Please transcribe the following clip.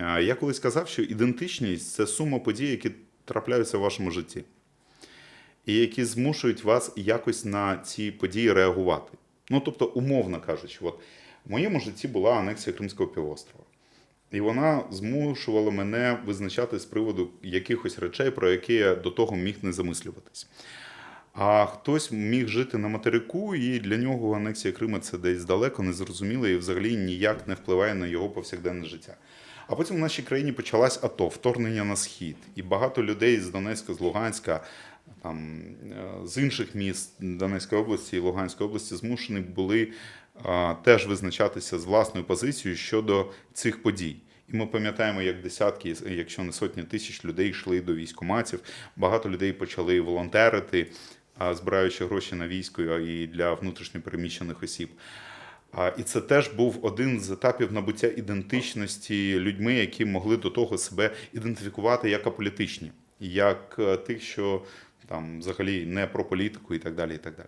Я колись казав, що ідентичність це сума подій, які трапляються в вашому житті, і які змушують вас якось на ці події реагувати. Ну, тобто, умовно кажучи, от в моєму житті була анексія Кримського півострова. І вона змушувала мене визначати з приводу якихось речей, про які я до того міг не замислюватись. А хтось міг жити на материку, і для нього анексія Криму це десь далеко, незрозуміло і взагалі ніяк не впливає на його повсякденне життя. А потім в нашій країні почалась АТО, вторгнення на схід. І багато людей з Донецька, з Луганська, там, е, з інших міст Донецької області і Луганської області змушені були а, теж визначатися з власною позицією щодо цих подій. І ми пам'ятаємо, як десятки, якщо не сотні тисяч людей йшли до військоматів. Багато людей почали волонтерити, збираючи гроші на військо і для внутрішньопереміщених осіб. І це теж був один з етапів набуття ідентичності людьми, які могли до того себе ідентифікувати як аполітичні, як е, тих, що там взагалі не про політику і так далі. І так далі.